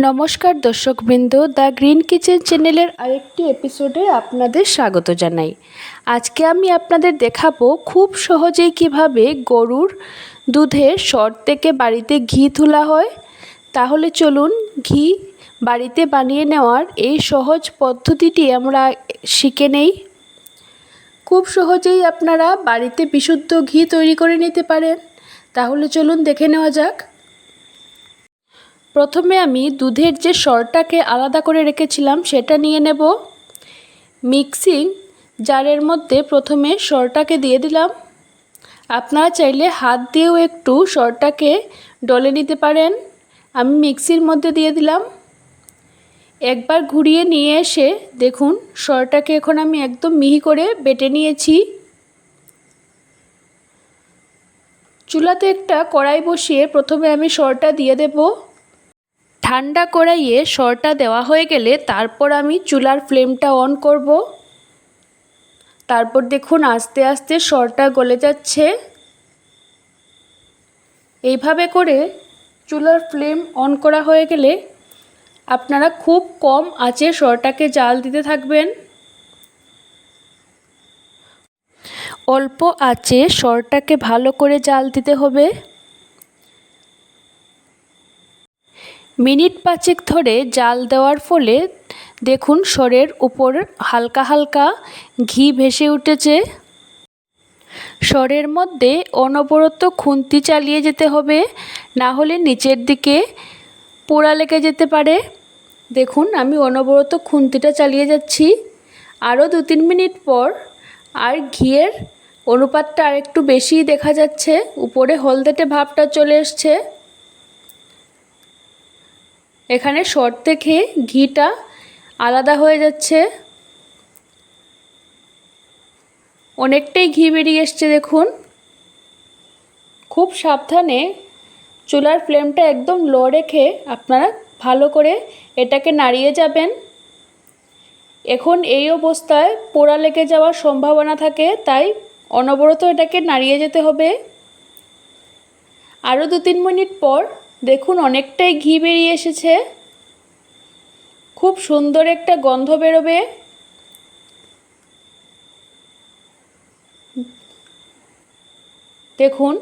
নমস্কার দর্শকবৃন্দ, the green kitchen চ্যানেলের আরেকটি এপিসোডে আপনাদের স্বাগত জানাই। আজকে আমি আপনাদের দেখাবো খুব সহজেই কীভাবে গরুর দুধের সর থেকে বাড়িতে ঘি তোলা হয়। তাহলে চলুন ঘি বাড়িতে বানিয়ে নেওয়ার এই সহজ পদ্ধতিটি আমরা শিখে নেই। খুব সহজেই আপনারা বাড়িতে বিশুদ্ধ ঘি তৈরি করে নিতে পারেন। তাহলে চলুন দেখে নেওয়া যাক। প্রথমে আমি দুধের যে সরটাকে আলাদা করে রেখেছিলাম, সেটা নিয়ে নেব। মিক্সিং জারের মধ্যে প্রথমে সরটাকে দিয়ে দিলাম। আপনারা চাইলে হাত দিয়েও একটু সরটাকে ডলে নিতে পারেন। আমি মিক্সির মধ্যে দিয়ে দিলাম। একবার ঘুরিয়ে নিয়ে এসে দেখুন, সরটাকে এখন আমি একদম মিহি করে বেটে নিয়েছি। চুলাতে একটা কড়াই বসিয়ে প্রথমে আমি সরটা দিয়ে দেবো। ঠান্ডা কড়াইয়ে সরটা দেওয়া হয়ে গেলে তারপর আমি চুলার ফ্লেমটা অন করব। তারপর দেখুন আস্তে আস্তে সরটা গলে যাচ্ছে। এইভাবে করে চুলার ফ্লেম অন করা হয়ে গেলে আপনারা খুব কম আঁচে সরটাকে জাল দিতে থাকবেন। অল্প আঁচে সরটাকে ভালো করে জাল দিতে হবে। মিনিট পাঁচেক ধরে জাল দেওয়ার ফলে দেখুন সরের উপর হালকা হালকা ঘি ভেসে উঠেছে। সরের মধ্যে অনবরত খুন্তি চালিয়ে যেতে হবে, না হলে নিচের দিকে পোড়া লেগে যেতে পারে। দেখুন, আমি অনবরত খুন্তিটা চালিয়ে যাচ্ছি। আরও দু তিন মিনিট পর আর ঘিয়ের অনুপাতটা আর একটু বেশিই দেখা যাচ্ছে। উপরে হলদেটে ভাবটা চলে এসছে। এখানে শর্ট থেকে ঘিটা আলাদা হয়ে যাচ্ছে। অনেকটাই ঘি বেরিয়ে এসছে, দেখুন। খুব সাবধানে চুলার ফ্লেমটা একদম লো রেখে আপনারা ভালো করে এটাকে নাড়িয়ে যাবেন। এখন এই অবস্থায় পোড়া লেগে যাওয়ার সম্ভাবনা থাকে, তাই অনবরত এটাকে নাড়িয়ে যেতে হবে। আরও দু তিন মিনিট পর দেখুন, অনেকটাই ঘি বেরিয়ে এসেছে। খুব সুন্দর একটা গন্ধ বেরোবে। দেখুন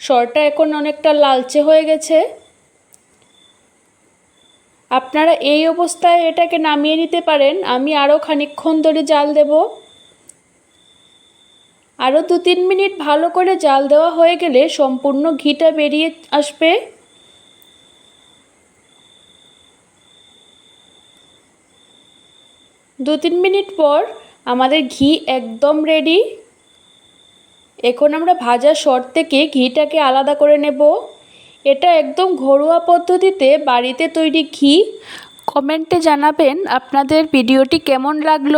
সরটা এখন অনেকটা লালচে হয়ে গেছে। আপনারা এই অবস্থায় এটাকে নামিয়ে নিতে পারেন। আমি আরও খানিকক্ষণ ধরে জাল দেব। আরও দু তিন মিনিট ভালো করে জাল দেওয়া হয়ে গেলে সম্পূর্ণ ঘিটা বেরিয়ে আসবে। দু তিন মিনিট পর আমাদের ঘি একদম রেডি এখন আমরা ভাজা সর থেকে ঘিটাকে আলাদা করে নেব। এটা একদম ঘরোয়া পদ্ধতিতে বাড়িতে তৈরি ঘি। কমেন্টে জানাবেন আপনাদের ভিডিওটি কেমন লাগল।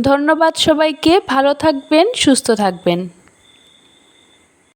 ধন্যবাদ সবাইকে, ভালো থাকবেন, সুস্থ থাকবেন।